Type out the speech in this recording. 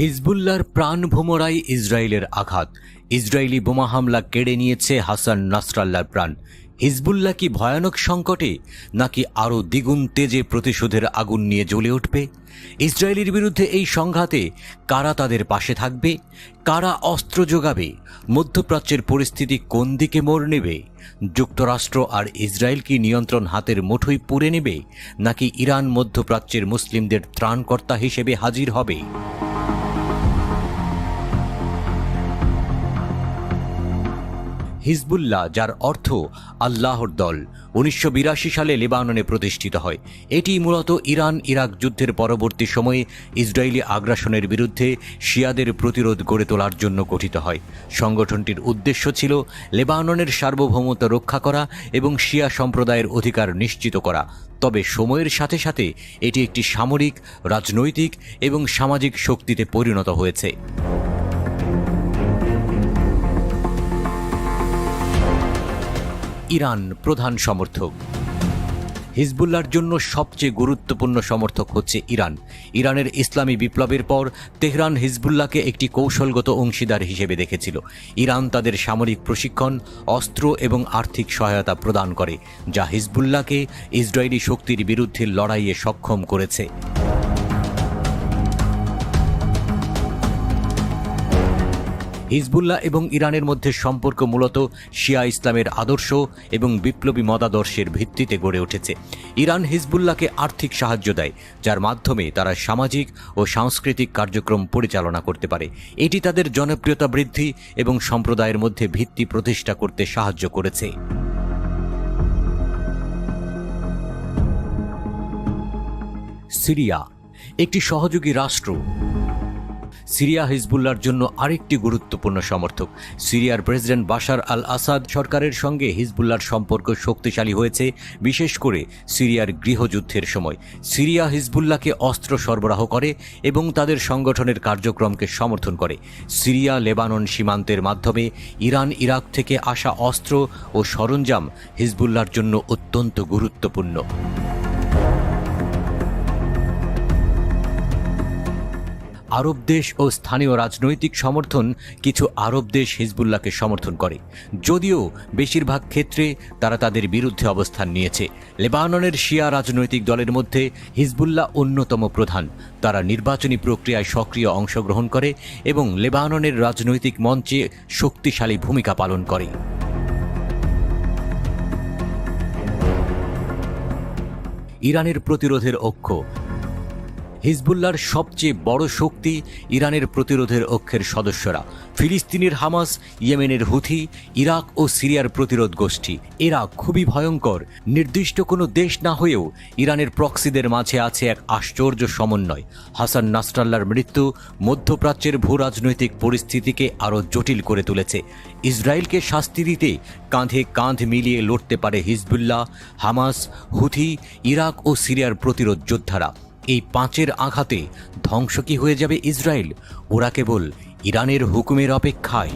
হিজবুল্লার প্রাণ ভোমরায় ইসরায়েলের আঘাত। ইসরায়েলি বোমা হামলা কেড়ে নিয়েছে হাসান নাসরাল্লার প্রাণ। হিজবুল্লাহ কি ভয়ানক সংকটে, নাকি আরও দ্বিগুণ তেজে প্রতিশোধের আগুন নিয়ে জ্বলে উঠবে? ইসরায়েলের বিরুদ্ধে এই সংঘাতে কারা তাদের পাশে থাকবে? কারা অস্ত্র যোগাবে? মধ্যপ্রাচ্যের পরিস্থিতি কোন দিকে মোড় নেবে? যুক্তরাষ্ট্র আর ইসরায়েল কি নিয়ন্ত্রণ হাতের মুঠোয় পুড়ে নেবে, নাকি ইরান মধ্যপ্রাচ্যের মুসলিমদের ত্রাণকর্তা হিসেবে হাজির হবে? হিজবুল্লাহ, যার অর্থ আল্লাহর দল, উনিশশো বিরাশি সালে লেবাননে প্রতিষ্ঠিত হয়। এটি মূলত ইরান ইরাক যুদ্ধের পরবর্তী সময়ে ইসরায়েলি আগ্রাসনের বিরুদ্ধে শিয়াদের প্রতিরোধ গড়ে তোলার জন্য গঠিত হয়। সংগঠনটির উদ্দেশ্য ছিল লেবাননের সার্বভৌমত্ব রক্ষা করা এবং শিয়া সম্প্রদায়ের অধিকার নিশ্চিত করা। তবে সময়ের সাথে সাথে এটি একটি সামরিক, রাজনৈতিক এবং সামাজিক শক্তিতে পরিণত হয়েছে। ইরান প্রধান সমর্থক। হিজবুল্লার জন্য সবচেয়ে গুরুত্বপূর্ণ সমর্থক হচ্ছে ইরান। ইরানের ইসলামী বিপ্লবের পর তেহরান হিজবুল্লাহকে একটি কৌশলগত অংশীদার হিসেবে দেখেছিল। ইরান তাদের সামরিক প্রশিক্ষণ, অস্ত্র এবং আর্থিক সহায়তা প্রদান করে, যা হিজবুল্লাহকে ইসরায়েলি শক্তির বিরুদ্ধে লড়াইয়ে সক্ষম করেছে। হিজবুল্লাহ এবং ইরানের মধ্যে সম্পর্ক মূলত শিয়া ইসলামের আদর্শ এবং বিপ্লবী মতাদর্শের ভিত্তিতে গড়ে উঠেছে। ইরান হিজবুল্লাহকে আর্থিক সাহায্য দেয়, যার মাধ্যমে তারা সামাজিক ও সাংস্কৃতিক কার্যক্রম পরিচালনা করতে পারে। এটি তাদের জনপ্রিয়তা বৃদ্ধি এবং সম্প্রদায়ের মধ্যে ভিত্তি প্রতিষ্ঠা করতে সাহায্য করেছে। সিরিয়া, একটি সহযোগী রাষ্ট্র। সিরিয়া হিজবুল্লার জন্য আরেকটি গুরুত্বপূর্ণ সমর্থক। সিরিয়ার প্রেসিডেন্ট বাশার আল আসাদ সরকারের সঙ্গে হিজবুল্লার সম্পর্ক শক্তিশালী হয়েছে, বিশেষ করে সিরিয়ার গৃহযুদ্ধের সময়। সিরিয়া হিজবুল্লাহকে অস্ত্র সরবরাহ করে এবং তাদের সংগঠনের কার্যক্রমকে সমর্থন করে। সিরিয়া লেবানন সীমান্তের মাধ্যমে ইরান, ইরাক থেকে আসা অস্ত্র ও সরঞ্জাম হিজবুল্লার জন্য অত্যন্ত গুরুত্বপূর্ণ। আরব দেশ ও স্থানীয় রাজনৈতিক সমর্থন কিছু আরব দেশ হিজবুল্লাহকে সমর্থন করে। যদিও বেশিরভাগ ক্ষেত্রে তারা তাদের বিরুদ্ধে অবস্থান নিয়েছে। লেবাননের শিয়া রাজনৈতিক দলের মধ্যে হিজবুল্লাহ অন্যতম প্রধান। তারা নির্বাচনী প্রক্রিয়ায় সক্রিয় অংশগ্রহণ করে এবং লেবাননের রাজনৈতিক মঞ্চে শক্তিশালী ভূমিকা পালন করে। ইরানের প্রতিরোধের অক্ষ হিজবুল্লার সবচেয়ে বড় শক্তি ইরানের প্রতিরোধের অক্ষের সদস্যরা। ফিলিস্তিনের হামাস, ইয়েমেনের হুথি, ইরাক ও সিরিয়ার প্রতিরোধ গোষ্ঠী। এরা খুবই ভয়ঙ্কর। নির্দিষ্ট কোনো দেশ না হয়েও ইরানের প্রক্সিদের মাঝে আছে এক আশ্চর্য সমন্বয়। হাসান নাসরাল্লার মৃত্যু মধ্যপ্রাচ্যের ভূ রাজনৈতিক পরিস্থিতিকে আরও জটিল করে তুলেছে। ইসরায়েলকে শাস্তি দিতে কাঁধে কাঁধ মিলিয়ে লড়তে পারে হিজবুল্লাহ, হামাস, হুথি, ইরাক ও সিরিয়ার প্রতিরোধ যোদ্ধারা। এই পাঁচের আঘাতে ধ্বংস কি হয়ে যাবে ইসরায়েল? ওরা কেবল ইরানের হুকুমের অপেক্ষায়।